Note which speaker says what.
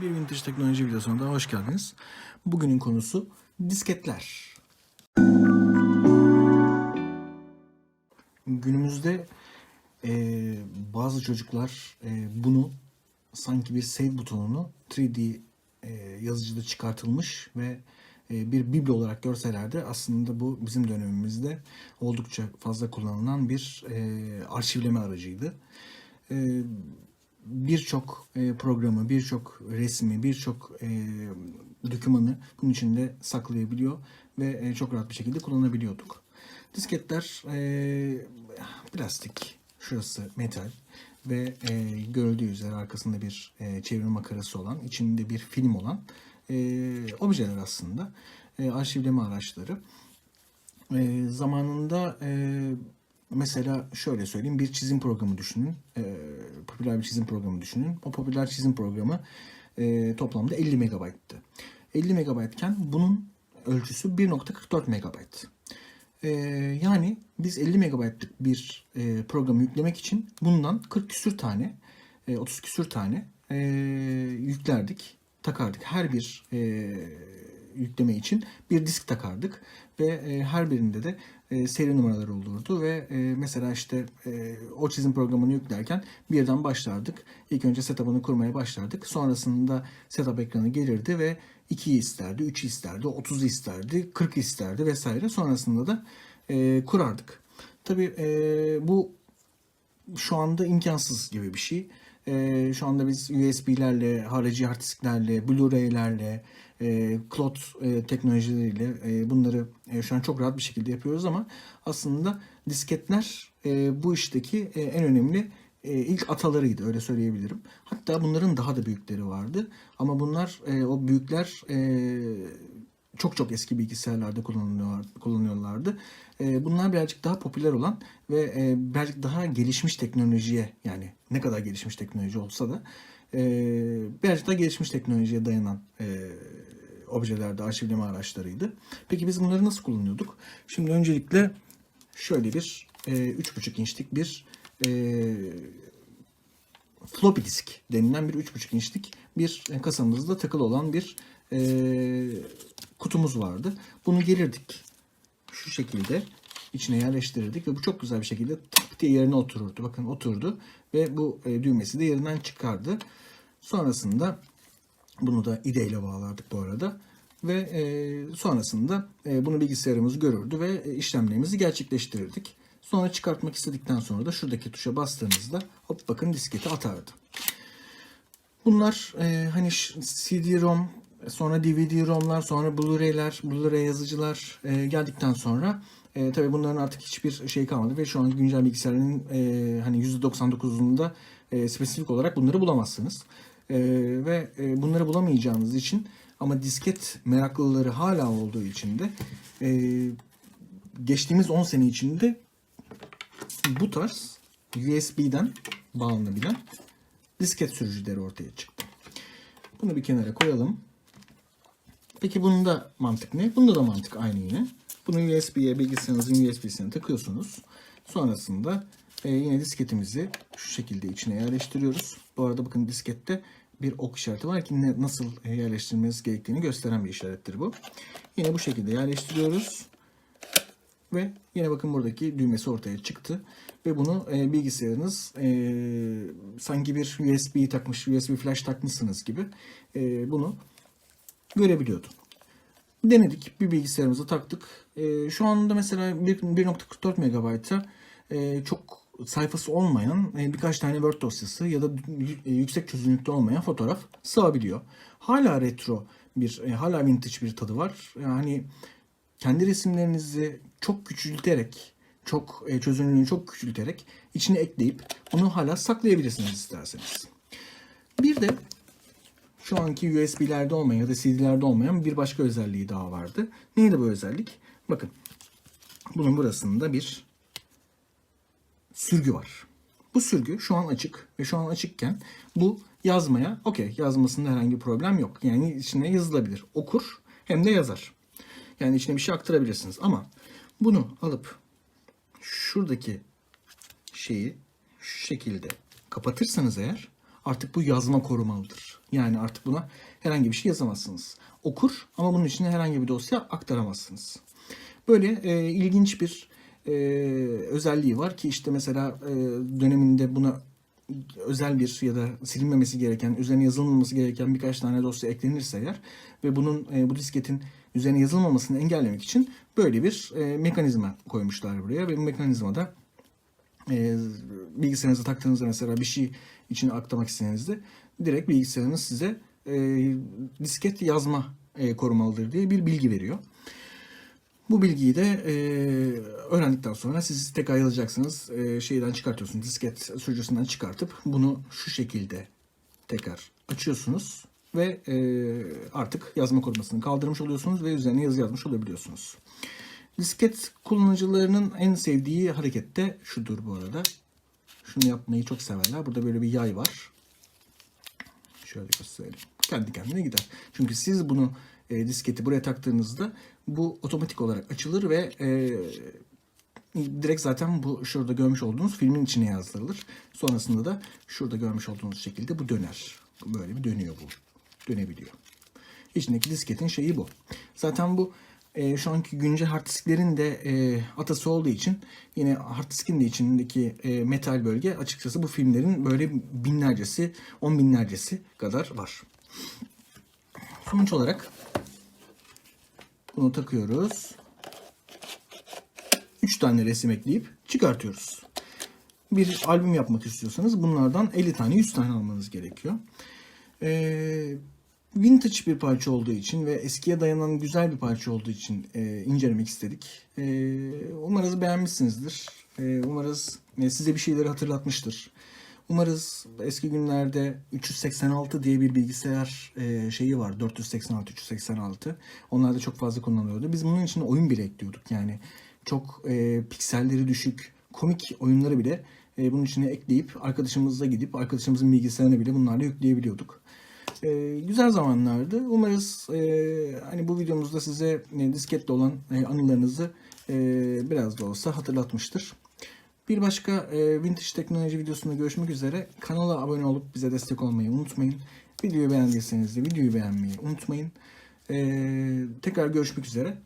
Speaker 1: Bir vintage teknoloji videosuna daha hoş geldiniz. Bugünün konusu disketler. Günümüzde e, bazı çocuklar e, bunu sanki bir save butonunu 3D e, yazıcıda çıkartılmış ve e, bir biblo olarak görseler de aslında bu bizim dönemimizde oldukça fazla kullanılan bir e, arşivleme aracıydı. E, birçok e, programı, birçok resmi, birçok e, dokümanı bunun içinde saklayabiliyor ve e, çok rahat bir şekilde kullanabiliyorduk. Disketler plastik, şurası metal ve görüldüğü üzere arkasında bir çevirme makarası olan, içinde bir film olan objeler aslında. Arşivleme araçları. Zamanında mesela şöyle söyleyeyim bir çizim programı düşünün. Popüler bir çizim programı düşünün. O popüler çizim programı e, toplamda 50 megabayttı. 50 megabaytken bunun ölçüsü 1.44 megabayt. E, yani biz 50 megabaytlık bir e, programı yüklemek için bundan 40 küsür tane, e, 30 küsür tane e, yüklerdik, takardık. Her bir e, yükleme için bir disk takardık ve e, her birinde de e, seri numaraları olurdu ve e, mesela işte e, o çizim programını yüklerken birden başlardık. İlk önce setup'ını kurmaya başlardık. Sonrasında setup ekranı gelirdi ve 2'yi isterdi, 3'ü isterdi, 30'u isterdi, 40 isterdi vesaire. Sonrasında da e, kurardık. Tabii e, bu şu anda imkansız gibi bir şey. Ee, şu anda biz USB'lerle, harici hard disklerle, Blu-ray'lerle, e, cloud e, teknolojileriyle e, bunları e, şu an çok rahat bir şekilde yapıyoruz ama aslında disketler e, bu işteki e, en önemli e, ilk atalarıydı öyle söyleyebilirim. Hatta bunların daha da büyükleri vardı ama bunlar e, o büyükler e, çok çok eski bilgisayarlarda kullanılıyor, kullanıyorlardı. E, bunlar birazcık daha popüler olan ve e, birazcık daha gelişmiş teknolojiye yani ne kadar gelişmiş teknoloji olsa da e, birazcık daha gelişmiş teknolojiye dayanan e, objelerde arşivleme araçlarıydı. Peki biz bunları nasıl kullanıyorduk? Şimdi öncelikle şöyle bir e, 3.5 inçlik bir e, floppy disk denilen bir 3.5 inçlik bir kasamızda takılı olan bir e, kutumuz vardı. Bunu gelirdik şu şekilde içine yerleştirirdik ve bu çok güzel bir şekilde tak diye yerine otururdu. Bakın oturdu ve bu e, düğmesi de yerinden çıkardı. Sonrasında bunu da ide ile bağlardık bu arada ve e, sonrasında e, bunu bilgisayarımız görürdü ve e, işlemlerimizi gerçekleştirirdik. Sonra çıkartmak istedikten sonra da şuradaki tuşa bastığınızda hop bakın disketi atardı. Bunlar e, hani CD-ROM, sonra DVD-ROM'lar, sonra Blu-ray'ler, Blu-ray yazıcılar e, geldikten sonra e, tabii bunların artık hiçbir şey kalmadı ve şu an güncel bilgisayarların e, hani %99'unda e, spesifik olarak bunları bulamazsınız. E, ve e, bunları bulamayacağınız için ama disket meraklıları hala olduğu için de e, geçtiğimiz 10 sene içinde bu tarz USB'den bağlanabilen disket sürücüleri ortaya çıktı. Bunu bir kenara koyalım. Peki bunun da mantık ne? Bunda da mantık aynı yine. Bunu USB'ye bilgisayarınızın USB'sine takıyorsunuz. Sonrasında e, yine disketimizi şu şekilde içine yerleştiriyoruz. Bu arada bakın diskette bir ok işareti var ki ne, nasıl e, yerleştirmeniz gerektiğini gösteren bir işarettir bu. Yine bu şekilde yerleştiriyoruz. Ve yine bakın buradaki düğmesi ortaya çıktı. Ve bunu e, bilgisayarınız e, sanki bir USB takmış, USB flash takmışsınız gibi e, bunu görebiliyordu. Denedik. Bir bilgisayarımıza taktık. E, şu anda mesela bir- 1.44 megabayta e, çok sayfası olmayan e, birkaç tane Word dosyası ya da e, yüksek çözünürlükte olmayan fotoğraf sığabiliyor. Hala retro bir, e, hala vintage bir tadı var. Yani kendi resimlerinizi çok küçülterek, çok çözünürlüğünü çok küçülterek içine ekleyip bunu hala saklayabilirsiniz isterseniz. Bir de şu anki USB'lerde olmayan ya da CD'lerde olmayan bir başka özelliği daha vardı. Neydi bu özellik? Bakın. Bunun burasında bir sürgü var. Bu sürgü şu an açık ve şu an açıkken bu yazmaya okey yazmasında herhangi bir problem yok. Yani içine yazılabilir. Okur hem de yazar. Yani içine bir şey aktarabilirsiniz ama bunu alıp şuradaki şeyi şu şekilde kapatırsanız eğer artık bu yazma korumalıdır. Yani artık buna herhangi bir şey yazamazsınız. Okur ama bunun içine herhangi bir dosya aktaramazsınız. Böyle e, ilginç bir e, özelliği var ki işte mesela e, döneminde buna özel bir ya da silinmemesi gereken, üzerine yazılmaması gereken birkaç tane dosya eklenirse eğer ve bunun e, bu disketin üzerine yazılmamasını engellemek için böyle bir e, mekanizma koymuşlar buraya ve bu mekanizmada e, bilgisayarınıza taktığınızda mesela bir şey içine aktarmak istediğinizde direkt bilgisayarınız size e, disket yazma e, korumalıdır diye bir bilgi veriyor. Bu bilgiyi de e, öğrendikten sonra siz tekrar yazacaksınız. E, şeyden çıkartıyorsunuz. Disket sürücüsünden çıkartıp bunu şu şekilde tekrar açıyorsunuz ve e, artık yazma korumasını kaldırmış oluyorsunuz ve üzerine yazı yazmış olabiliyorsunuz. Disket kullanıcılarının en sevdiği hareket de şudur bu arada. Şunu yapmayı çok severler. Burada böyle bir yay var. Şöyle göstereyim. Kendi kendine gider. Çünkü siz bunu e, disketi buraya taktığınızda bu otomatik olarak açılır ve e, direkt zaten bu şurada görmüş olduğunuz filmin içine yazdırılır. Sonrasında da şurada görmüş olduğunuz şekilde bu döner. Böyle bir dönüyor bu. Dönebiliyor. İçindeki disketin şeyi bu. Zaten bu e, şu anki güncel hard disklerin de e, atası olduğu için yine hard diskin de içindeki e, metal bölge açıkçası bu filmlerin böyle binlercesi, on binlercesi kadar var. Sonuç olarak bunu takıyoruz. 3 tane resim ekleyip çıkartıyoruz. Bir albüm yapmak istiyorsanız bunlardan 50 tane 100 tane almanız gerekiyor. Ee, vintage bir parça olduğu için ve eskiye dayanan güzel bir parça olduğu için e, incelemek istedik. E, umarız beğenmişsinizdir. E, umarız e, size bir şeyleri hatırlatmıştır. Umarız eski günlerde 386 diye bir bilgisayar e, şeyi var. 486, 386. Onlar da çok fazla kullanılıyordu. Biz bunun için oyun bile ekliyorduk. Yani çok e, pikselleri düşük, komik oyunları bile e, bunun içine ekleyip arkadaşımızla gidip arkadaşımızın bilgisayarına bile bunlarla yükleyebiliyorduk. E, güzel zamanlardı. Umarız e, hani bu videomuzda size e, disketle olan e, anılarınızı e, biraz da olsa hatırlatmıştır. Bir başka e, vintage teknoloji videosunda görüşmek üzere. Kanala abone olup bize destek olmayı unutmayın. Videoyu beğendiyseniz de videoyu beğenmeyi unutmayın. E, tekrar görüşmek üzere.